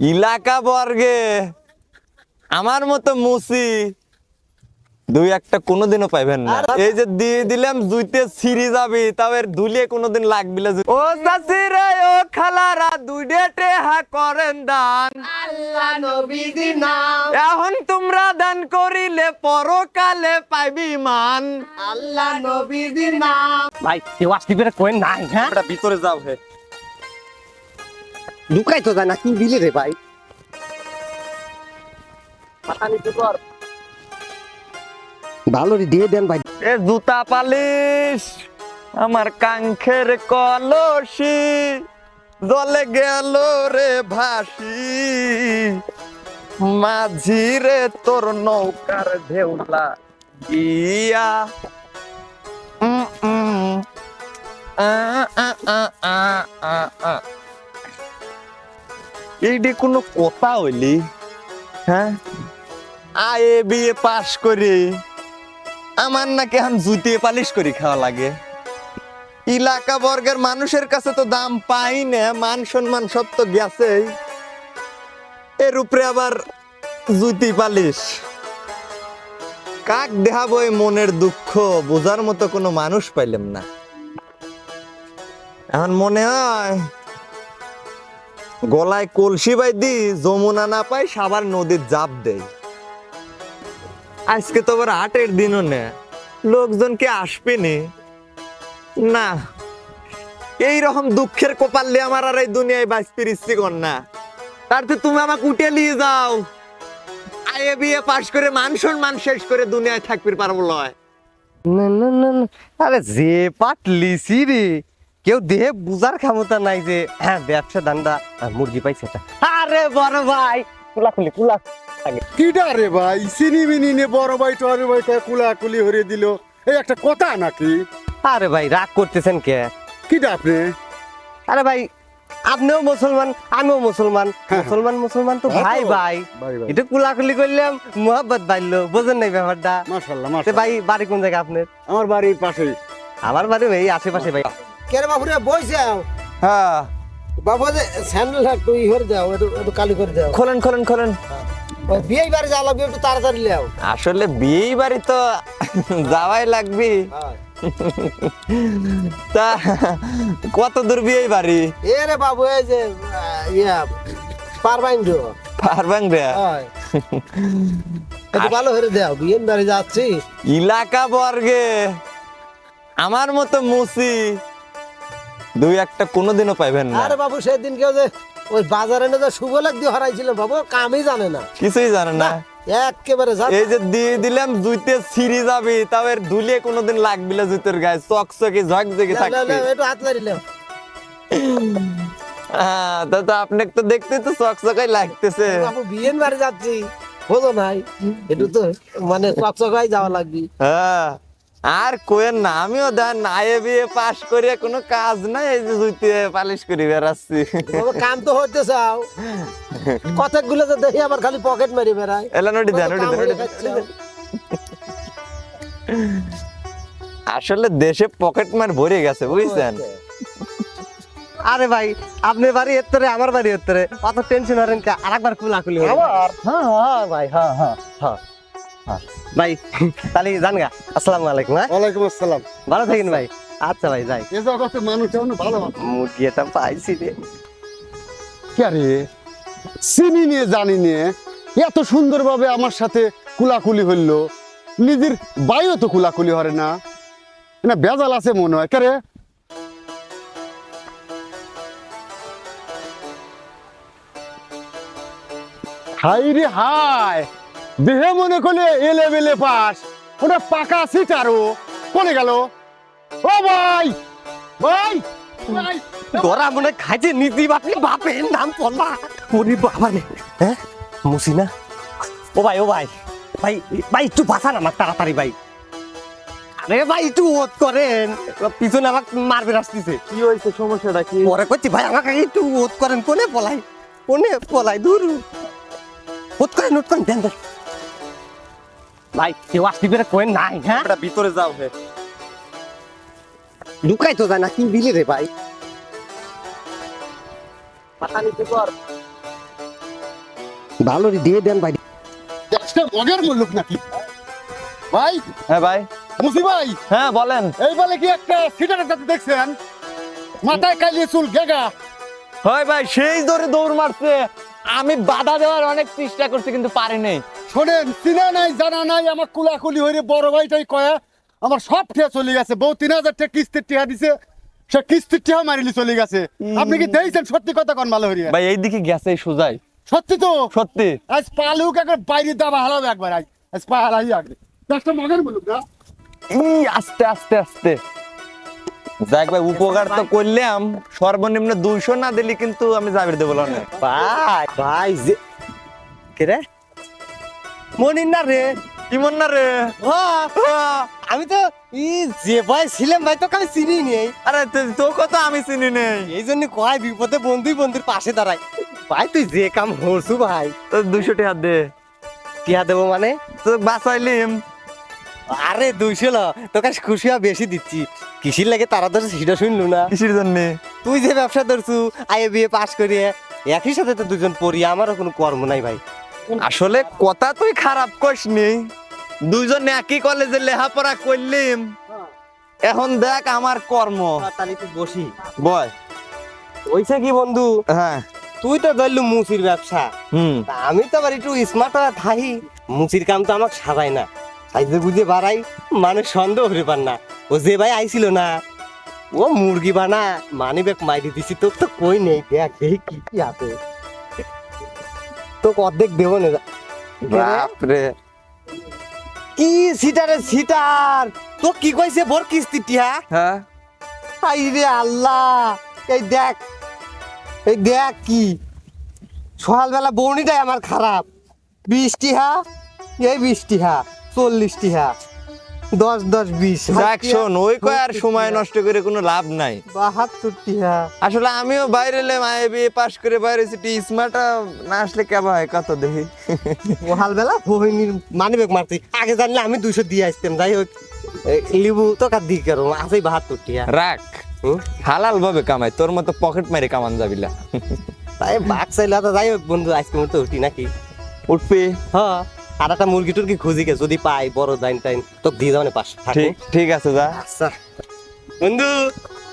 ইলাকা বর্গে আমার মতো মুসি দুই একটা কোনোদিনও পাইবেন না। এই যে দিয়ে দিলাম দুইতে ছিঁড়ি যাবি তবে দুলিয়ে কোনোদিন লাগবি না। ও চাচি রে ও খালারা দুইডে টেহা করেন দান। আল্লাহ নবীজি নাম। এখন তোমরা দান করিলে পরকালে পাইবি মান। আল্লাহ নবীজি নাম। ভাই কেউ আসতে পেরে কোয়েন নাই হ্যাঁ? এটা ভিতরে যাও হে। ঢুকাই তো যায় না কি দিলে রে ভাই ভালো রে দিয়ে দেন ভাই এ জুতা পালিশ আমার কাঙ্খের কলসি জলে গেল রে ভাসি মাঝি রে তোর নৌকার ঢেউলা গিয়া। আ, আ, আ, আ, আ, আ। এইটি কোনো কথা হইলি? হ্যাঁ? আয়ে বিয়ে পাশ করে। আমার নাকি এখন জুতিয়ে পালিশ করে খাওয়া লাগে। এলাকা বর্গের মানুষের কাছে তো দাম পাই না, মান সম্মান সব তো গেছেই। এর উপরে আবার জুতি পালিশ। কাক দেখাবো এই মনের দুঃখ, বোঝার মতো কোনো মানুষ পাইলাম না। এখন মনে হয় গলায় কলসি বাই দি যমুনা না পাই সাবার নদীর জাপ দেয়। আজকে তো আবার হাটের দিনও না, লোকজন কি আসবে নি না এই রকম দুঃখের কপালে আমার আর এই দুনিয়ায় বাঁচতে ইচ্ছে না। তার তো তুমি আমাকে উঠে নিয়ে যাও। আয়ে বিয়ে পাশ করে মান সম্মান শেষ করে দুনিয়ায় থাকতে পারব লয়। না না না। আরে যে পাট লিসি রে কেউ দেহে বুঝার ক্ষমতা নাই যে হ্যাঁ ব্যবসা দান্দা মুরগি পাইছে এটা। আরে বড় ভাই কুলা খুলি কুলা। কিডা রে ভাই চিনি মিনি নে বড় ভাই টরে ভাই কয়ে কুলাকুলি হরে দিল। এই একটা কথা নাকি? আরে ভাই রাগ করতেছেন কে? কিডা আপনি? আরে ভাই আপনিও মুসলমান আমিও মুসলমান। মুসলমান মুসলমান তো হ্যাঁ ভাই ভাই। ভাই ভাই। কুলাকুলি করলাম মোহাব্বত বাড়লো বোঝেন নাই ব্যাপারটা? মাশাআল্লাহ ভাই বাড়ি কোন জায়গা আপনার? আমার বাড়ির পাশেই। আমার বাড়ি এই আশেপাশে ভাই। কেরে বাবুরে বই যাও। হ্যাঁ। বাবু যে স্যান্ডেল একটু ই করে দাও একটু একটু কালি করে দাও খোলেন খোলেন খোলেন। বিয়ে বাড়ি যাওয়া লাগবে একটু তাড়াতাড়ি লেও। আসলে বিয়ে বাড়ি তো যাওয়াই লাগবে। হ্যাঁ। তা কত দূর বিয়ে বাড়ি? এ রে বাবু এই যে ইয়া পারবাইন্ড পারবাং রে হয়। একটু ভালো করে দাও বিয়ে বাড়ি যাচ্ছি। ইলাকা বর্গে আমার মতো মুসি। দুই একটা কোনোদিনও পাইবেন না। আরে বাবু সেদিন কেউ যে ওই বাজারে না যে শুভ লাগ দিয়ে হরাইছিলাম বাবু কামই জানে না। কিছুই জানে না। একেবারে এই যে দিয়ে দিলাম জুইতে ছিঁড়ি যাবি তবে ধুলিয়ে কোনোদিন লাগবি না জুতের গায়ে। চকচকে ঝকঝকে থাকবি। একটু হাত মারি হ্যাঁ তা আপনাকে তো দেখতে তো চকচকাই লাগতেছে। বাবু বিয়েন বাড়ি যাচ্ছি বোঝো নাই একটু তো মানে চকচকাই যাওয়া লাগবে। হ্যাঁ। আর কোয়েন না আমিও দেন আয়ে বিয়ে পাশ করে কোনো কাজ নাই এই যে জুইতে পালিশ করে বেড়াচ্ছি। কাম তো হইতে চাও। কতকগুলো তো দেখি আবার খালি পকেট মারি বেড়ায়। এলা নটি দেন নটি দেন। আসলে দেশে পকেট মার ভরে গেছে বুঝছেন? আরে ভাই আপনার বাড়ি এত্তরে আমার বাড়ি এত্তরে অত টেনশন হরেন কে? আরেকবার কুলাকুলি হবে হ্যাঁ হ্যাঁ ভাই হ্যাঁ হ্যাঁ হ্যাঁ। ভাই তাহলে জান গা। আসসালামু আলাইকুম হ্যাঁ? ওয়ালাইকুম আসসালাম। ভালো থাকেন ভাই। আচ্ছা ভাই যাই। এ জগতে মানুষ যেমন ভালো মুরগি এটা পাইছি রে। কে রে? চিনি নিয়ে জানি নিয়ে এত সুন্দরভাবে আমার সাথে কুলাকুলি হইল। নিজের বাইও তো কুলাকুলি হরে না। না বেজাল আছে মনে হয়। কে রে? হাই রে হাই। দেহে মনে করলে এলে বেলে পাস ওটা পাকা সিট আরও কোনে গেল। ও ভাই ভাই তোরা মনে খাইছে নীতি বাপি বাপের নাম পড়লা ওরে বাবা রে। হ্যাঁ মুসিনা? ও ভাই ও ভাই ভাই ভাই একটু বাঁচান আমার তাড়াতাড়ি ভাই। আরে ভাই একটু ওত করেন। পিছনে আমাকে মারবে আসতেছে। কি হয়েছে সমস্যাটা কি? পরে করছি ভাই আমাকে একটু ওত করেন কোনে পলাই? কোনে পলাই দূর ওত করেন ওত করেন দেন দেন। ভাই কেউ আসতে পেরে কোয়েন নাই হ্যাঁ? এটা ভিতরে যাও হে। ঢুকাই তো যায় না কি দিলি রে ভাই? পাতা নিতে পর ভালো দিয়ে দেন ভাই। একটা মগের মুল্লুক নাকি? ভাই হ্যাঁ ভাই। মুসি ভাই। হ্যাঁ বলেন। এই বলে কি একটা সিটারের সাথে দেখছেন? মাথায় কালিয়ে চুল গেগা। হয় ভাই সেই ধরে দৌড় মারছে। আমি বাধা দেওয়ার অনেক চেষ্টা করছি কিন্তু পারি নাই। শোনেন চিনা নাই জানা নাই আমার কুলাকুলি হয়ে বড় ভাইটাই কয়া আমার সব টিয়া চলে গেছে। বউ তিন হাজার টাকা কিস্তির টিয়া দিছে সে কিস্তির টিয়া মারিলি চলে গেছে। আপনি কি দেখছেন? সত্যি কথা কন ভালো হরিয়া ভাই এই দিকে গেছে সোজাই। সত্যি তো? সত্যি। আজ পালুক একবার বাইরে দাবা হালাবে একবার আজ। আজ পা হালাই আগে। দশটা মগের বলুক না আস্তে আস্তে আস্তে। যাক ভাই উপকার তো করলাম। সর্বনিম্ন দুইশো না দিলে কিন্তু আমি যাবির দেবো না ভাই ভাই যে কে রে? মনির না রে ইমন না রে। আমি তো ই যে ভাই ছিলাম ভাই তোকে আমি চিনি নেই আরে তো- আমি চিনি নেই এই জন্য কয় বিপদে বন্ধুই বন্ধুর পাশে দাঁড়ায়। ভাই তুই যে কাম হরছু ভাই। তো দুইশো টাকা দে। টিয়া দেবো মানে? তো বাঁচাইলিম। আরে দুইশো ল তোকে খুশি বেশি দিচ্ছি। কিসির লাগে তারা ধরে সেটা শুনলু না? কিসের জন্য? তুই যে ব্যবসা ধরছু আইএ বিয়ে পাশ করিয়ে একই সাথে তো দুজন পড়ি আমারও কোনো কর্ম নাই ভাই। আসলে কথা তুই খারাপ করিস নি। দুইজন একই কলেজে লেখাপড়া করলিম। এখন দেখ আমার কর্ম। তাহলে তুই বসি বয় ওইসে কি বন্ধু? হ্যাঁ। তুই তো ধরলু মুসির ব্যবসা। হুম। আমি তো আবার একটু স্মার্ট থাই মুসির কাম তো আমাকে সাজাই না। তাই যে বুঝে বাড়াই মানুষ সন্দেহ হতে পার না। ও যে ভাই আইছিল না ও মুরগি বানা মানি ব্যাগ মাইরি দিছি তোর তো কই নেই দেখ দেখি কি কি আছে। তোকে অর্ধেক দেবো না বাপরে। কি সিটারে সিটার? তো কি কইছে বর কিস্তি টিয়া? হ্যাঁ। আই রে আল্লাহ এই দেখ এই দেখ কি। সকালবেলা বৌনিটাই আমার খারাপ। বৃষ্টি হা এই বৃষ্টি হা চল্লিশ টিহা দশ দশ বিশ। দেখ শোন ওই কয় আর সময় নষ্ট করে কোনো লাভ নাই। বাহাত্তর টিহা আসলে আমিও বাইরে এলাম আই বিএ পাস করে বাইরে সিটি স্মার্ট না আসলে কেবা হয় কত দেখি। সকালবেলা বহিনীর মানি ব্যাগ মারছি আগে জানলে আমি দুইশো দিয়ে আসতাম যাই হোক। লিবু তো কার দিক করো আছে বাহাত্তর টিহা রাখ? হালাল ভাবে কামাই তোর মতো পকেট মারি কামান যাবিলা তাই বাঘ চাইলে তো যাই হোক বন্ধু আজকে মতো উঠি নাকি? উঠবে? হ্যাঁ। আর একটা মুরগি টুরগি খুঁজি গে যদি পাই বড় দাইন টাইন তো দিয়ে পাশ ঠিক ঠিক আছে যা। আচ্ছা। বন্ধু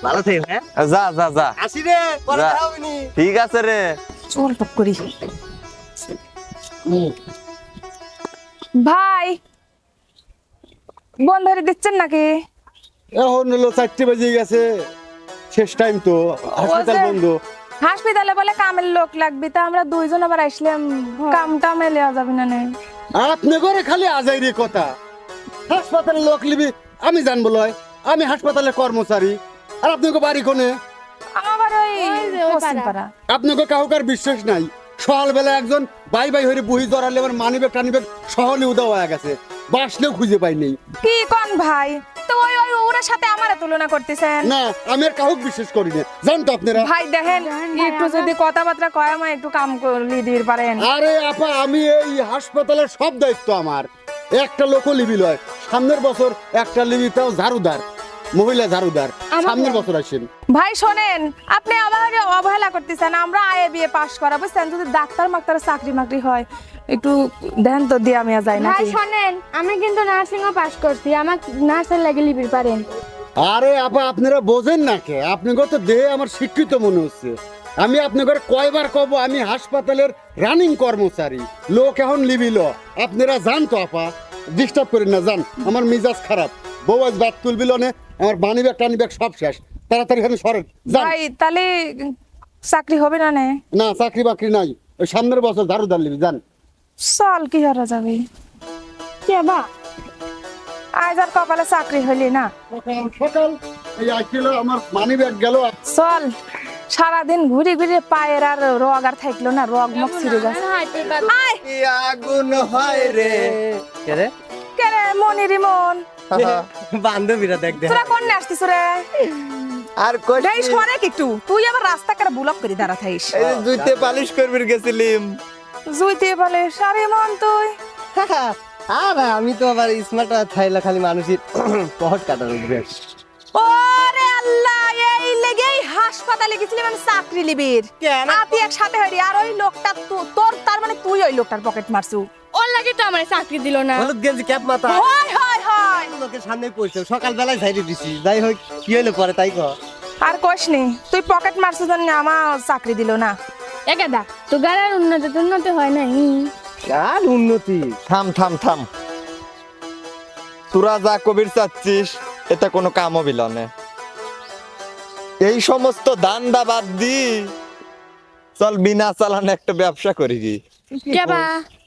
ভালো থেকো হ্যাঁ? যা যা যা। আসি রে পরে। ঠিক আছে রে। চল টপ করি। ভাই বন্ধ ধরে দিচ্ছেন নাকি? এখন হলো চারটে বেজে গেছে। শেষ টাইম তো। হাসপাতাল বন্ধ। হাসপাতালে বলে কামের লোক লাগবে তা আমরা দুইজন আবার আসলাম। কাম টামে লেওয়া যাবে না নে। আপনি করে খালি আজাই রে কথা। হাসপাতালে লোক লিবি আমি জানব লয়। আমি হাসপাতালের কর্মচারী। আর আপনাকে বাড়ি কোনে? আমার ওই পশ্চিম পাড়া। আপনাকে কাউকার বিশ্বাস নাই। সকালবেলা একজন বাই বাই হয়ে বুহি জড়ালে এবার মানিবে টানিবে সহলে উদাও হয়ে গেছে। বাসলেও খুঁজে পাই নেই কি কোন ভাই? তো ওই ওই ওর সাথে আমার তুলনা করতেছেন? না আমি আর কাউকে বিশ্বাস করি না। জান তো আপনারা? ভাই দেখেন একটু যদি কথাবার্তা কয় আমার একটু কাম করলি দিতে পারেন। আরে আপা আমি এই হাসপাতালের সব দায়িত্ব আমার। একটা লোকও লিবি লয়। সামনের বছর একটা লিবি তাও ঝাড়ুদার। মহিলা ঝাড়ুদার। সামনের বছর আসেন। ভাই শোনেন আপনি আমার অবহেলা করতেছেন আমরা আয়ে বিয়ে পাশ করা বুঝছেন? যদি ডাক্তার মাক্তার চাকরি মাকরি হয় একটু দেন তো দিয়ে আমি যাই না ভাই শোনেন আমি কিন্তু নার্সিং ও পাস করছি আমার নার্সের লাগে লিবির পারেন। আরে আপা আপনারা বোঝেন না কে? আপনাকে তো দেহে আমার শিক্ষিত মনে হচ্ছে। আমি আপনাকে কয়বার কব আমি হাসপাতালের রানিং কর্মচারী লোক এখন লিবিল আপনারা যান তো আপা। ডিস্টার্ব করেন না যান। আমার মিজাজ খারাপ। বউ আজ বাদ তুলবিল নে আমার বানি ব্যাগ টানি ব্যাগ সব শেষ। তাড়াতাড়ি এখানে সরেন যান। ভাই তাহলে চাকরি হবে না নে? না চাকরি বাকরি নাই। ওই সামনের বছর ঝাড়ুদার লিবি যান। চল কি করা যাবে কে বা আজ আর কপালে চাকরি হইলি না সকাল সকাল এই আইছিল আমার মানি ব্যাগ গেল। চল সারাদিন ঘুরে ঘুরে পায়ের আর রগ আর থাকল না রগ মুখ ছিঁড়ে আয় আগুন হয় রে কে রে কে রে মনি রিমন বান্ধবীরা দেখ দেখ তোরা কোন আসতিস রে আর কই এই সরে একটু তুই আবার রাস্তা কার ব্লক করে দাঁড়া থাইস এই জুইতে পালিশ করবি গেছিলিম। জুইতে বলে সারে মন তুই। আর আমি তো আবার স্মার্ট থাইলা খালি মানুষের পহট কাটার উঠবে ওরে আল্লাহ এই লেগেই হাসপাতালে গেছিলাম আমি চাকরি লিবির? আতি একসাথে হইরি আর ওই লোকটা তোর তার মানে তুই ওই লোকটার পকেট মারছু। ওর লাগে তো আমার চাকরি দিল না। হলুদ গেঞ্জি ক্যাপ মাথা। হয় হয় হয়। লোকের সামনে পড়ছে সকালবেলায় সাইডে দিছি। যাই হোক কি হলো পরে তাই কর। আর কইস নি তুই পকেট মারছু জন্য আমার চাকরি দিল না। একাদা তো গাড়ার উন্নতি উন্নতি হয় নাই। আর উন্নতি? থাম থাম থাম। তোরা যা কবির চাচ্ছিস এটা কোনো কাম হবিল না। এই সমস্ত দান্দা বাদ দি চল বিনা চালানে একটা ব্যবসা করি কি? কেবা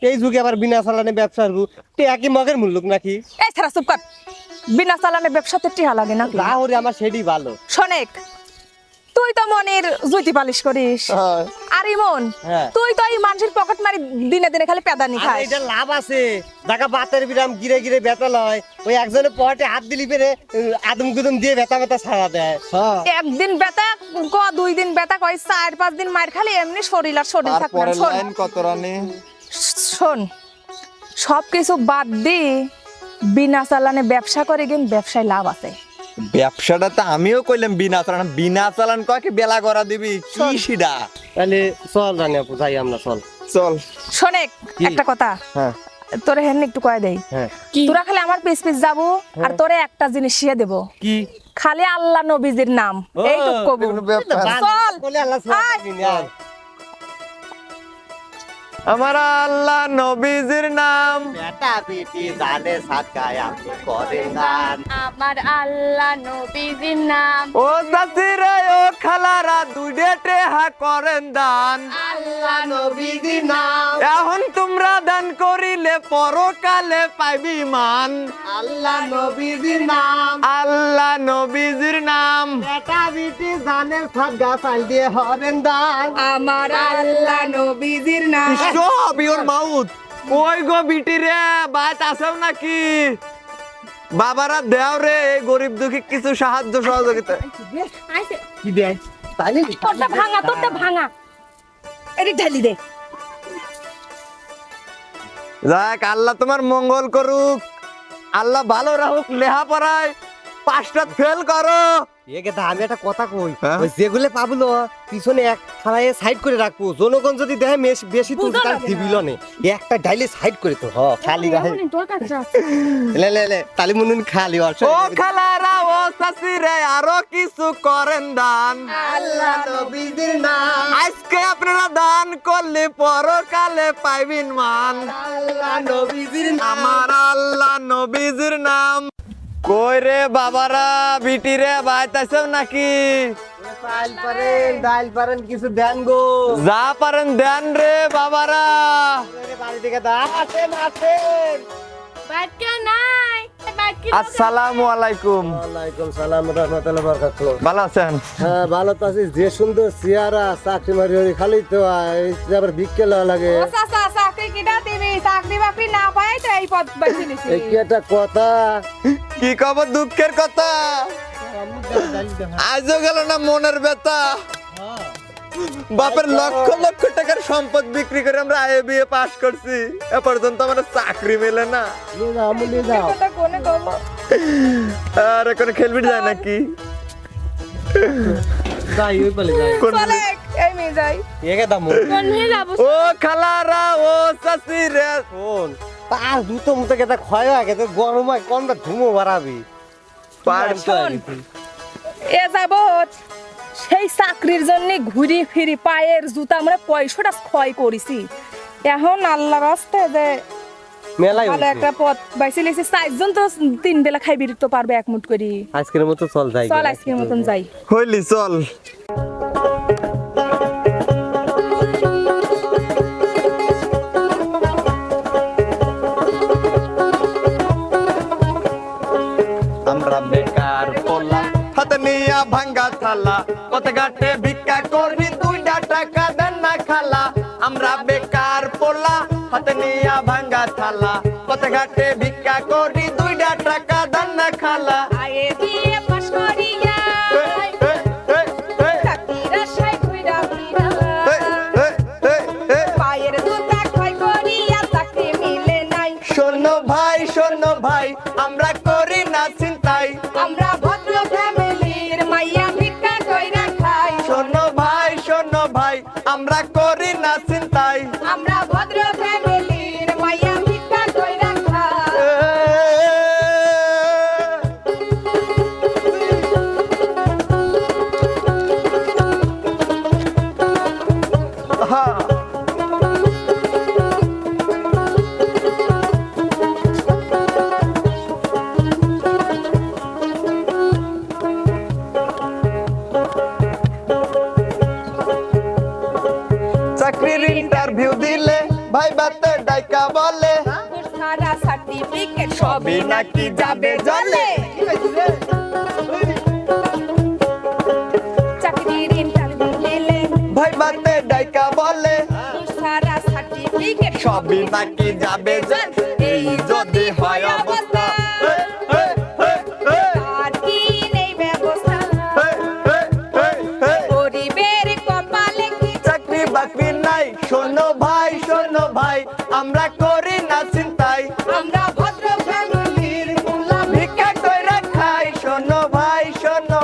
এই যুগে আবার বিনা চালানে ব্যবসা করব। তে একই মগের মূল্য নাকি? এই ছাড়া চুপ কর। বিনা চালানে ব্যবসাতে টিহা লাগে না। লাহোরে আমার সেটাই ভালো। শোনেক তুই তো মনের জুতি পালিশ করিস। আর ইমন হ্যাঁ। তুই তো এই মানুষের পকেট মারি দিনে দিনে খালি পেদানি আর খাস। এটা লাভ আছে। দেখা বাতের বিরাম গিরে গিরে ব্যথা লয়। ওই একজনে পটে হাত দিলি পেরে আদম গুদম দিয়ে ব্যথা ব্যথা ছাড়া দেয়। একদিন বেতা ক দুই দিন বেতা কয় চার পাঁচ দিন মার খালি এমনি শরীর আর শরীর থাকবে না। শোন। লাইন কত রানি? শোন সব কিছু বাদ দি বিনা চালানে ব্যবসা করে গেম ব্যবসায় লাভ আছে। ব্যবসাটা তো আমিও কইলাম বিনা চালান। বিনা চালান কয় কি বেলা করা দিবি? কি সিডা? তাহলে চল রানী আপু যাই আমরা চল। চল। শোনেক একটা কথা। হ্যাঁ। তোরে হেন একটু কয়ে দেই। হ্যাঁ। কি? তোরা খালি আমার পিস পিস যাব আর তোরে একটা জিনিস শিয়ে দেবো। কি? খালি আল্লাহ নবীজির নাম। এইটুক কবু চল। আমার আল্লাহ নবীজির নাম। বেটা বেটি জানে সাতকায় আপনি করেন দান আমার আল্লাহ নবীজির নাম। ও চাচিরা ও খালারা দুইটা টেহা করেন দান। আল্লাহ নবীজির নাম। এখন তোমরা দান করিলে পরকালে পাইবি মান। আল্লাহ নবীজির নাম। আল্লাহ নবীজির নাম। বেটা বেটি জানে সাতগা চাল দিয়ে হরেন দান। আমার আল্লাহ নবীজির নাম। স্টপ ইওর মাউথ ওই গো বিটি রে বাইত আছেও নাকি? বাবারা দেও রে এই গরিব দুঃখী কিছু সাহায্য সহযোগিতা। কি দেয়? তাই নাকি তোরটা ভাঙা তোরটা ভাঙা। এটি ঢালি দে। যাক আল্লাহ তোমার মঙ্গল করুক। আল্লাহ ভালো রাখুক লেহা পড়ায়। পাঁচটা ফেল করো। আমি একটা কথা কই। হ্যাঁ? যেগুলো পাবলো পিছনে এক থালায় সাইড করে রাখব। জনগণ যদি দেখে মেশ- বেশি তার দিবিল নে। একটা ডাইলে সাইড করে তো হ খালি রাখে। লে লে লে তালি মুনুন খালি ও খালারা ও শাশিরে আরও কিছু করেন দান। আল্লাহ নবীজির নাম। আজকে আপনারা দান করলে পরকালে পাইবেন মান। আল্লাহ নবীজির নাম। আমার আল্লাহ নবীজির কই রে বাবারা বিটি রে বাইতাছেও নাকি? ডাল পারেন ডাল পারেন কিছু দেন গো। যা পারেন দেন রে বাবারা। বাড়ি থেকে দা আসেন আসেন। আসসালামু আলাইকুম। ওয়ালাইকুম সালাম রহমতুল্লাহ বরকাতুহ। ভালো আছেন? হ্যাঁ ভালো আছিস যে সুন্দর চেহারা চাকরি মারি হরি খালি তো এই যে আবার ভিক্ষে লাগে। ও চাচা চাকরি কিটা দিবি? চাকরি বাকরি না পাই তো এই পদ বেছে নিছি এই কি একটা কথা? কি কব দুঃখের কথা। আজও গেল না মনের ব্যথা। বাপের লক্ষ লক্ষ টাকার সম্পদ বিক্রি করে আমরা আয়ে বিয়ে পাশ করছি। এ পর্যন্ত আমার চাকরি মেলে না। আর এখন খেলবি যায় নাকি? যাব? ও খালারা ও চাচি রে। শোন দুটো মুতে গেছে ক্ষয় হয়ে গেছে গরম কোনটা ধুমো বাড়াবি? পার- এ যাবত। সেই চাকরির জন্য ঘুরি ফিরি পায়ের জুতা আমরা পয়সাটা ক্ষয় করেছি। এখন আল্লাহ রাস্তায় যে মেলাই ভালো একটা পথ বাইছে লেছি চারজন তো তিন বেলা খাইবি তো পারবে এক মুঠ করি। আজকের মতো চল যাই। চল আজকের মতন যাই। হইলি চল। নিয়া ভাঙ্গা থালা। কত ঘাটে ভিক্ষা করি দুইটা টাকা দেন না খালা। আমরা বেকার পোলা হাতে নিয়া ভাঙ্গা থালা। কত ঘাটে ভিক্ষা করি দুইটা টাকা দেন না খালা। আয়ে বিয়ে পাশ করিয়া এ, এ, এ, চিন্তাই আমরা ভদ্র সবই নাকি যাবে জলে? ভাই বাতে ডাইকা বলে। সবই নাকি যাবে এই যদি হয় অবস্থা। চাকরি বাকরি নাই। শোনো ভাই শোনো ভাই আমরা করি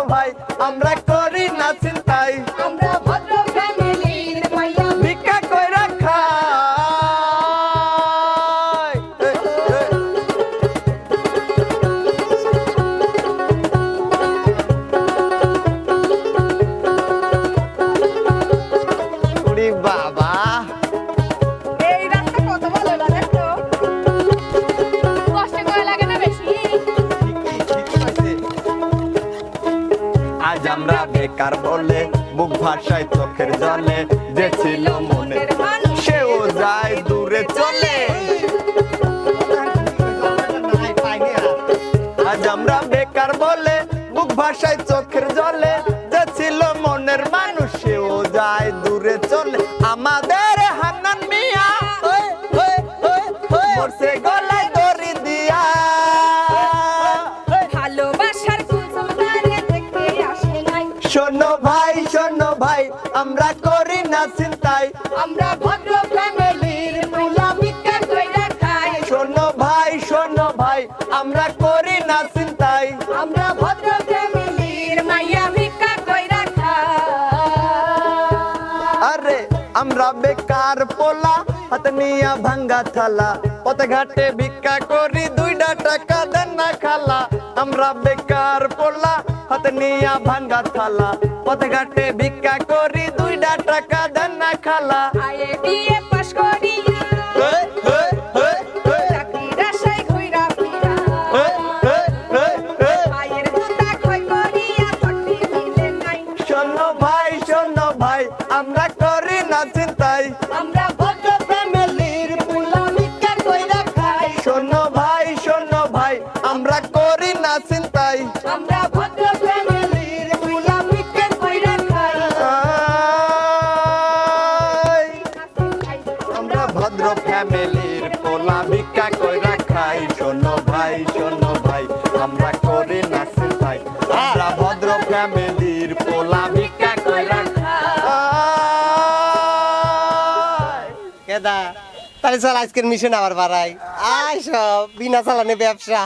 ভাই আমরা করি না ভাষায় চোখের জলে মনের সেও যায় দূরে চলে। আজ আমরা বেকার বলে বুক ভাষায় চোখের জলে যে ছিল মনের মানুষ যায় দূরে চলে। আমাদের চিন্তাই আমরা ভদ্র ফ্যামিলির মাইয়া ভিক্ষা কইরা খাই। শোনো ভাই শোনো ভাই, আমরা করি না চিন্তাই আমরা ভদ্র ফ্যামিলির মাইয়া ভিক্ষা কইরা খাই। আরে, আমরা বেকার পোলা, হাত নিয়া ভাঙ্গা থালা। পথে ঘাটে ভিক্ষা করি দুইটা টাকা দেন না খালা। আমরা বেকার পোলা হাতে নিয়া ভাঙ্গা থালা। পথে ঘাটে ভিক্ষা করি দুইটা টাকা দেন না খালা। আইএ পাশ করিয়া এই, এই, এই, করি না চিন্তাই আমরা ভদ্র ফ্যামিলির মুলা ভিক্ষা কইরা খাই আমরা ভদ্র ফ্যামিলির পোলা ভিক্ষা কইরা খাই। শোনো ভাই শোনো ভাই আমরা করি না আমরা ভদ্র ফ্যামিলির ভিক্ষা কইরা খাই কেদা তাহলে চল আজকের মিশন আবার বাড়াই। আয় সব বিনা চালানে ব্যবসা।